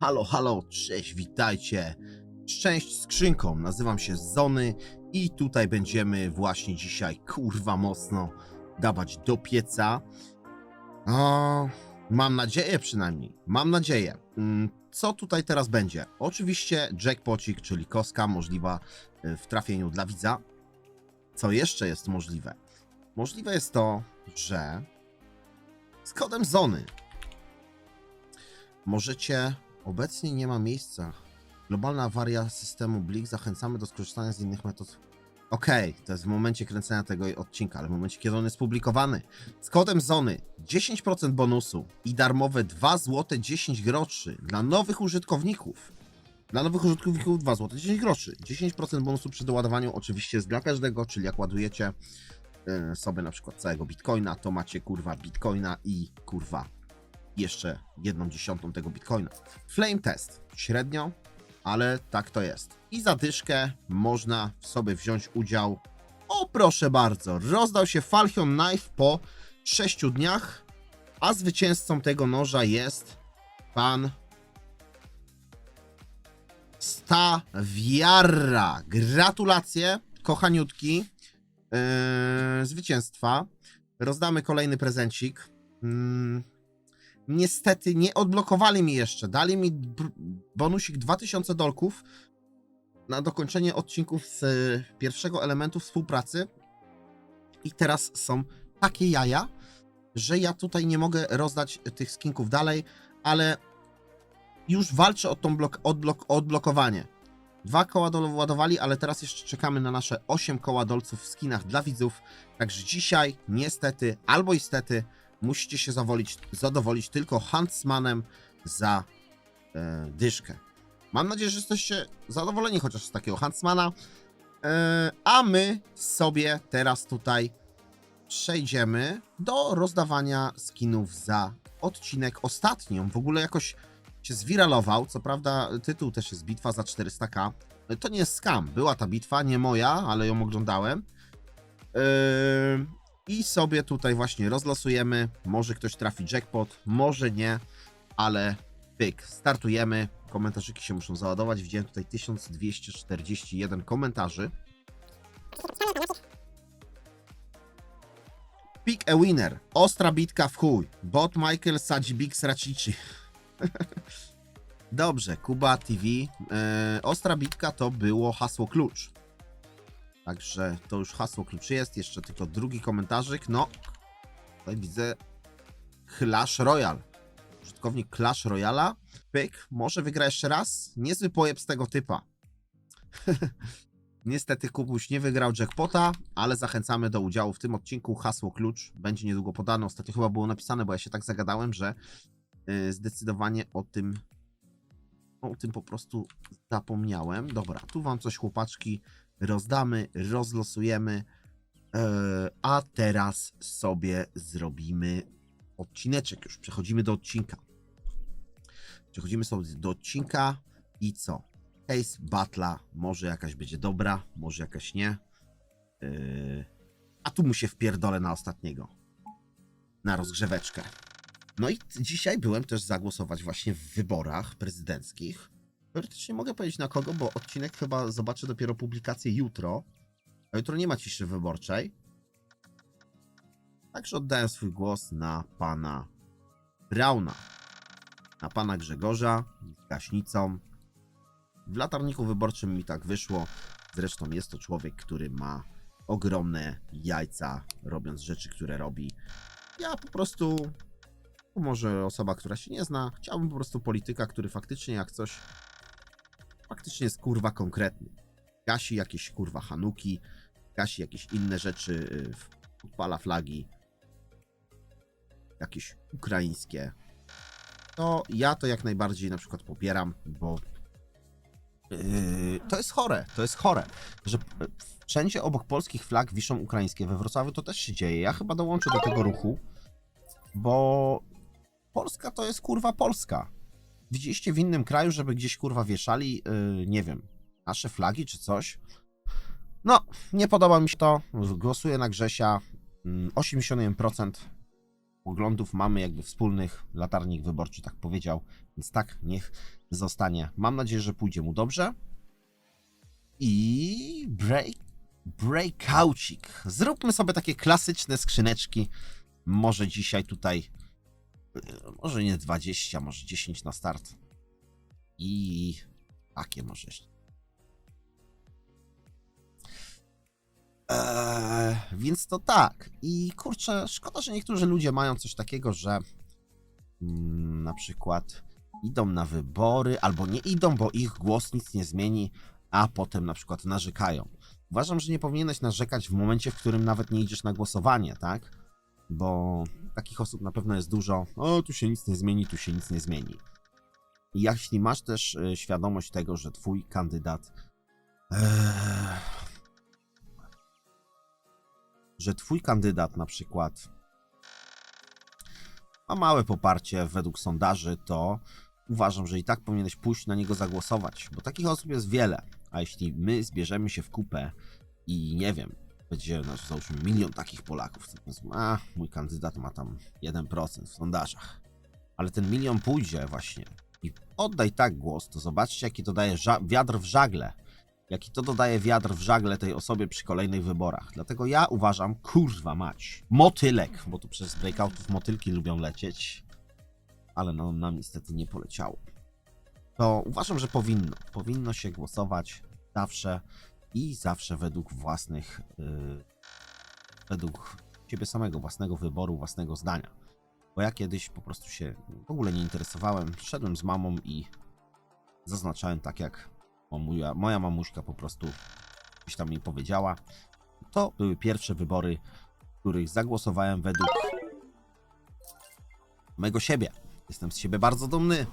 Halo, halo, cześć, witajcie. Szczęść skrzynką, nazywam się Zony i tutaj będziemy właśnie dzisiaj kurwa mocno dawać do pieca. O, mam nadzieję przynajmniej, mam nadzieję. Mm, Co tutaj teraz będzie? Oczywiście jackpocik, czyli koska możliwa y, w trafieniu dla widza. Co jeszcze jest możliwe? Możliwe jest to, że z kodem Zony możecie Obecnie nie ma miejsca. Globalna awaria systemu Blik. Zachęcamy do skorzystania z innych metod. Okej, to jest w momencie kręcenia tego odcinka, ale w momencie, kiedy on jest publikowany. Z kodem Zony 10% bonusu i darmowe 2 zł 10 groszy dla nowych użytkowników. Dla nowych użytkowników 2 zł 10 groszy. 10% bonusu przy doładowaniu oczywiście jest dla każdego, czyli jak ładujecie y, sobie na przykład całego bitcoina, to macie kurwa bitcoina i kurwa jeszcze jedną dziesiątą tego bitcoina. Flame test średnio, ale tak to jest. I za dyszkę można w sobie wziąć udział. O proszę bardzo, rozdał się Falchion Knife po 6 dniach, a zwycięzcą tego noża jest pan Stawiarra. Gratulacje, kochaniutki, yy, zwycięstwa. Rozdamy kolejny prezencik. Mm, niestety nie odblokowali mi jeszcze. Dali mi bonusik 2000 dolków na dokończenie odcinków z e, pierwszego elementu współpracy. I teraz są takie jaja, że ja tutaj nie mogę rozdać tych skinków dalej, ale już walczę o tą blok, odblok, odblokowanie. Dwa koła doładowali, ale teraz jeszcze czekamy na nasze 8 koła dolców w skinach dla widzów. Także dzisiaj, niestety, albo istety, musicie się zawolić, zadowolić tylko Huntsmanem za e, dyszkę. Mam nadzieję, że jesteście zadowoleni chociaż z takiego Huntsmana. E, a my sobie teraz tutaj przejdziemy do rozdawania skinów za odcinek ostatnią. W ogóle jakoś się zwiralował. Co prawda, tytuł też jest Bitwa za 400k. To nie jest skam. Była ta bitwa, nie moja, ale ją oglądałem. Yy, I sobie tutaj właśnie rozlosujemy. Może ktoś trafi jackpot, może nie, ale pyk. Startujemy. Komentarzyki się muszą załadować. Widziałem tutaj 1241 komentarzy. Pick a winner. Ostra bitka w chuj. Bot Michael sadzi Big Sracici. Dobrze, Kuba TV. E, ostra bitka to było hasło klucz. Także to już hasło klucz jest. Jeszcze tylko drugi komentarzyk. No, tutaj widzę Clash Royale. Użytkownik Clash Royala. Pyk, może wygra jeszcze raz? Niezły pojeb z tego typa. Niestety Kubuś nie wygrał jackpota, ale zachęcamy do udziału w tym odcinku. Hasło klucz będzie niedługo podane. Ostatnio chyba było napisane, bo ja się tak zagadałem, że y, zdecydowanie o tym o tym po prostu zapomniałem. Dobra, tu wam coś chłopaczki rozdamy, rozlosujemy. E, a teraz sobie zrobimy odcineczek już. Przechodzimy do odcinka. Przechodzimy sobie do odcinka i co? Case Battle'a może jakaś będzie dobra, może jakaś nie. E, a tu mu się wpierdolę na ostatniego. Na rozgrzeweczkę. No i dzisiaj byłem też zagłosować właśnie w wyborach prezydenckich. Teoretycznie mogę powiedzieć na kogo, bo odcinek chyba zobaczę dopiero publikację jutro. A jutro nie ma ciszy wyborczej. Także oddałem swój głos na pana Brauna. Na pana Grzegorza z gaśnicą. W latarniku wyborczym mi tak wyszło. Zresztą jest to człowiek, który ma ogromne jajca, robiąc rzeczy, które robi. Ja po prostu może osoba, która się nie zna. Chciałbym po prostu polityka, który faktycznie jak coś faktycznie jest kurwa konkretny. Gasi jakieś kurwa hanuki, gasi jakieś inne rzeczy, y, odpala flagi jakieś ukraińskie. To ja to jak najbardziej na przykład popieram, bo yy, to jest chore, to jest chore, że y, wszędzie obok polskich flag wiszą ukraińskie. We Wrocławiu to też się dzieje. Ja chyba dołączę do tego ruchu, bo Polska to jest kurwa Polska. Widzieliście w innym kraju, żeby gdzieś kurwa wieszali, yy, nie wiem, nasze flagi czy coś? No, nie podoba mi się to. Głosuję na Grzesia. Mm, 81% poglądów mamy jakby wspólnych. Latarnik wyborczy tak powiedział. Więc tak, niech zostanie. Mam nadzieję, że pójdzie mu dobrze. I break, breakoucik. Zróbmy sobie takie klasyczne skrzyneczki. Może dzisiaj tutaj, może nie 20, może 10 na start. I takie może jeszcze. Eee, więc to tak. I kurczę, szkoda, że niektórzy ludzie mają coś takiego, że mm, na przykład idą na wybory, albo nie idą, bo ich głos nic nie zmieni, a potem na przykład narzekają. Uważam, że nie powinieneś narzekać w momencie, w którym nawet nie idziesz na głosowanie, tak? Bo takich osób na pewno jest dużo. O, tu się nic nie zmieni, tu się nic nie zmieni. I jeśli masz też y, świadomość tego, że twój kandydat. Eee, że twój kandydat na przykład ma małe poparcie według sondaży, to uważam, że i tak powinieneś pójść na niego zagłosować, bo takich osób jest wiele. A jeśli my zbierzemy się w kupę i nie wiem, będzie no, załóżmy milion takich Polaków, a mój kandydat ma tam 1% w sondażach, ale ten milion pójdzie właśnie i oddaj tak głos, to zobaczcie, jaki to daje wiatr w żagle. Jaki to dodaje wiatr w żagle tej osobie przy kolejnych wyborach. Dlatego ja uważam, kurwa mać, motylek, bo tu przez breakoutów motylki lubią lecieć, ale no nam niestety nie poleciało. To uważam, że powinno. Powinno się głosować zawsze i zawsze według własnych, yy, według siebie samego, własnego wyboru, własnego zdania. Bo ja kiedyś po prostu się w ogóle nie interesowałem. Szedłem z mamą i zaznaczałem tak, jak moja, moja mamuśka po prostu gdzieś tam mi powiedziała. To były pierwsze wybory, w których zagłosowałem według mego siebie. Jestem z siebie bardzo dumny.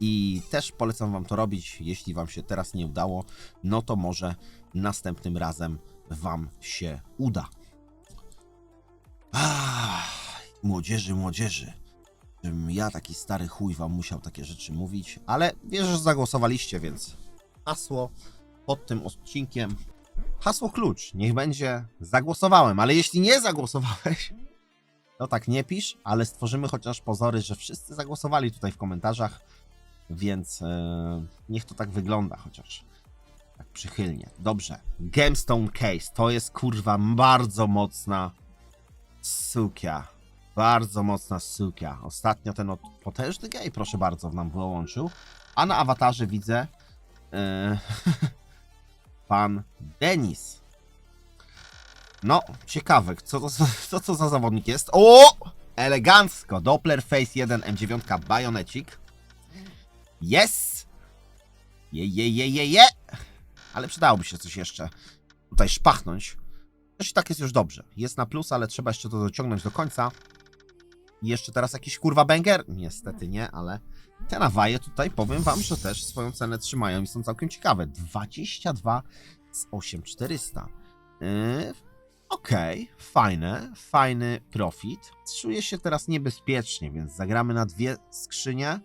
I też polecam wam to robić. Jeśli wam się teraz nie udało, no to może następnym razem wam się uda. Ah, młodzieży, młodzieży. Ja, taki stary chuj, wam musiał takie rzeczy mówić, ale wierzę, że zagłosowaliście, więc hasło pod tym odcinkiem. Hasło klucz. Niech będzie zagłosowałem, ale jeśli nie zagłosowałeś, to tak nie pisz, ale stworzymy chociaż pozory, że wszyscy zagłosowali tutaj w komentarzach, więc e, niech to tak wygląda chociaż. Tak przychylnie. Dobrze. Gemstone Case to jest kurwa bardzo mocna sukia. Bardzo mocna sukia. Ostatnio ten od- potężny gej, proszę bardzo, nam dołączył. A na awatarze widzę e, pan Denis. No, ciekawe, co to, co to za zawodnik jest? O! Elegancko! Doppler Face 1 M9 Bionecik. Yes! Je, je, je, je, je! Ale przydałoby się coś jeszcze tutaj szpachnąć. Też i tak jest już dobrze. Jest na plus, ale trzeba jeszcze to dociągnąć do końca. I jeszcze teraz jakiś kurwa banger? Niestety nie, ale te nawaje tutaj powiem wam, że też swoją cenę trzymają i są całkiem ciekawe. 22 z 8400. Yy, Okej, fajne, fajny profit. Czuję się teraz niebezpiecznie, więc zagramy na dwie skrzynie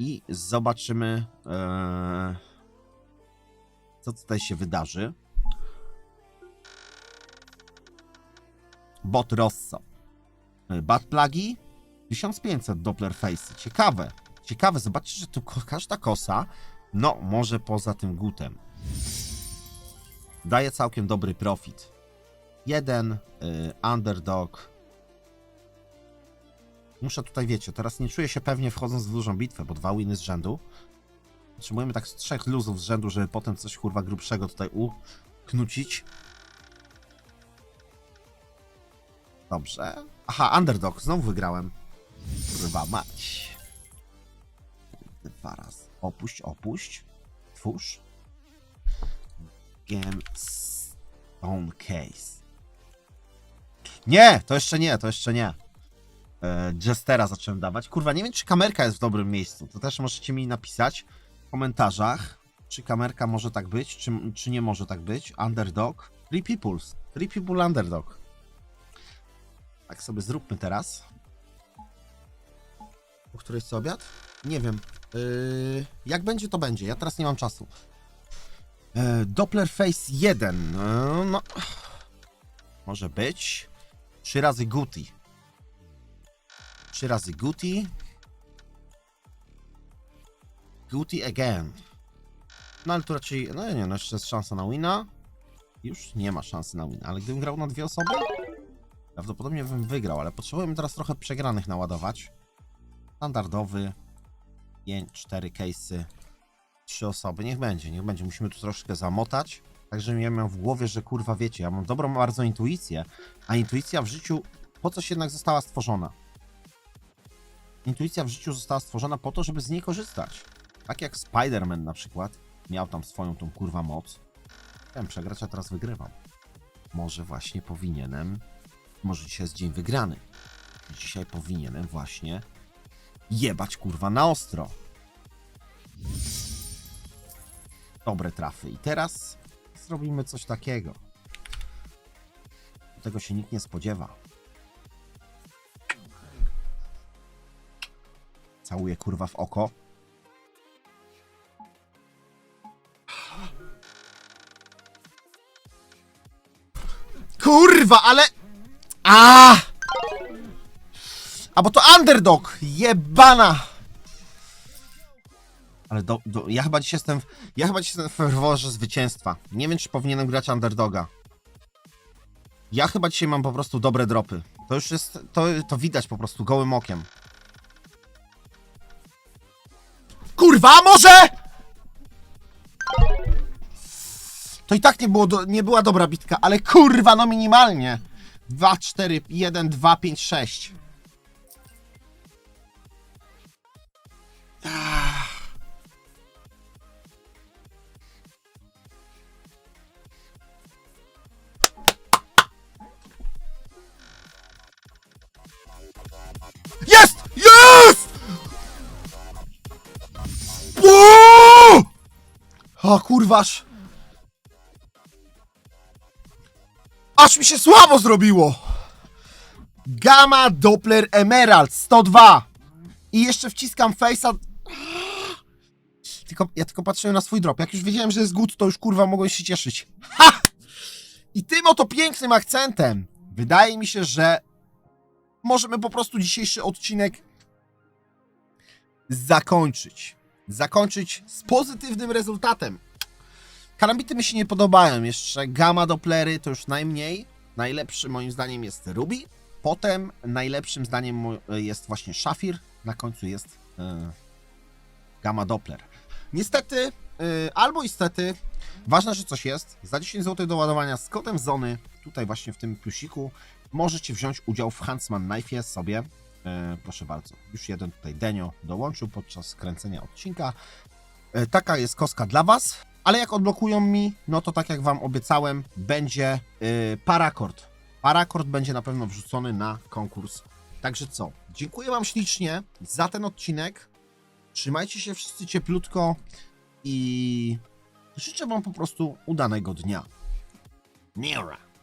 i zobaczymy, e, co tutaj się wydarzy. Bot Rosso. E, Bad plagi 1500 Doppler Face. Ciekawe. Ciekawe, zobaczcie, że tu każda kosa, no może poza tym gutem, daje całkiem dobry profit. Jeden y, underdog. Muszę tutaj, wiecie, teraz nie czuję się pewnie wchodząc w dużą bitwę, bo dwa winy z rzędu. Potrzebujemy tak z trzech luzów z rzędu, żeby potem coś kurwa grubszego tutaj uknucić. Dobrze. Aha, underdog, znowu wygrałem. Kurwa mać. Dwa razy. Opuść, opuść. Twórz. Gemstone Case. Nie, to jeszcze nie, to jeszcze nie. E, Jestera zacząłem dawać. Kurwa, nie wiem, czy kamerka jest w dobrym miejscu. To też możecie mi napisać w komentarzach, czy kamerka może tak być, czy, czy nie może tak być. Underdog. Three Peoples. Three People Underdog. Tak sobie zróbmy teraz. O której jest obiad? Nie wiem. Yy, jak będzie, to będzie. Ja teraz nie mam czasu. E, Doppler Face 1. No, no. Może być. Trzy razy Guti. Trzy razy Guti. Guilty again. No ale tu raczej, no nie, no jeszcze jest szansa na wina. Już nie ma szansy na wina, ale gdybym grał na dwie osoby, prawdopodobnie bym wygrał, ale potrzebujemy teraz trochę przegranych naładować. Standardowy, 5, 4 case'y, 3 osoby, niech będzie, niech będzie. Musimy tu troszkę zamotać, tak żebym ja miał w głowie, że kurwa wiecie, ja mam dobrą bardzo intuicję, a intuicja w życiu po coś jednak została stworzona? Intuicja w życiu została stworzona po to, żeby z niej korzystać. Tak jak Spider-Man na przykład miał tam swoją tą kurwa moc. Chciałem przegrać, a teraz wygrywam. Może właśnie powinienem. Może dzisiaj jest dzień wygrany. Dzisiaj powinienem właśnie jebać kurwa na ostro. Dobre trafy. I teraz zrobimy coś takiego. Tego się nikt nie spodziewa. Całuję kurwa w oko. Kurwa, ale... A! A bo to underdog! Jebana! Ale do, do, ja chyba dzisiaj jestem... Ja chyba dzisiaj jestem w ferworze zwycięstwa. Nie wiem, czy powinienem grać underdoga. Ja chyba dzisiaj mam po prostu dobre dropy. To już jest... To, to widać po prostu gołym okiem. Kurwa, może! To i tak nie, było do, nie była dobra bitka, ale kurwa, no minimalnie. 2, 4, 1, 2, 5, 6. O kurważ. Aż mi się słabo zrobiło. Gamma Doppler Emerald 102. I jeszcze wciskam face'a. Tylko, ja tylko patrzyłem na swój drop. Jak już wiedziałem, że jest good, to już kurwa mogłem się cieszyć. Ha! I tym oto pięknym akcentem wydaje mi się, że możemy po prostu dzisiejszy odcinek zakończyć. Zakończyć z pozytywnym rezultatem. Karambity mi się nie podobają. Jeszcze gamma Dopplery to już najmniej. Najlepszy moim zdaniem jest Ruby. Potem najlepszym zdaniem jest właśnie Shafir. Na końcu jest e, gamma Doppler. Niestety, e, albo istety, ważne, że coś jest. Za 10 zł do ładowania z kodem Zony, tutaj właśnie w tym plusiku, możecie wziąć udział w Huntsman Knife'ie sobie. E, proszę bardzo, już jeden tutaj Denio dołączył podczas kręcenia odcinka. E, taka jest koska dla Was. Ale jak odblokują mi, no to tak jak Wam obiecałem, będzie yy, parakord. Parakord będzie na pewno wrzucony na konkurs. Także co? Dziękuję Wam ślicznie za ten odcinek. Trzymajcie się wszyscy cieplutko i życzę Wam po prostu udanego dnia. Mira.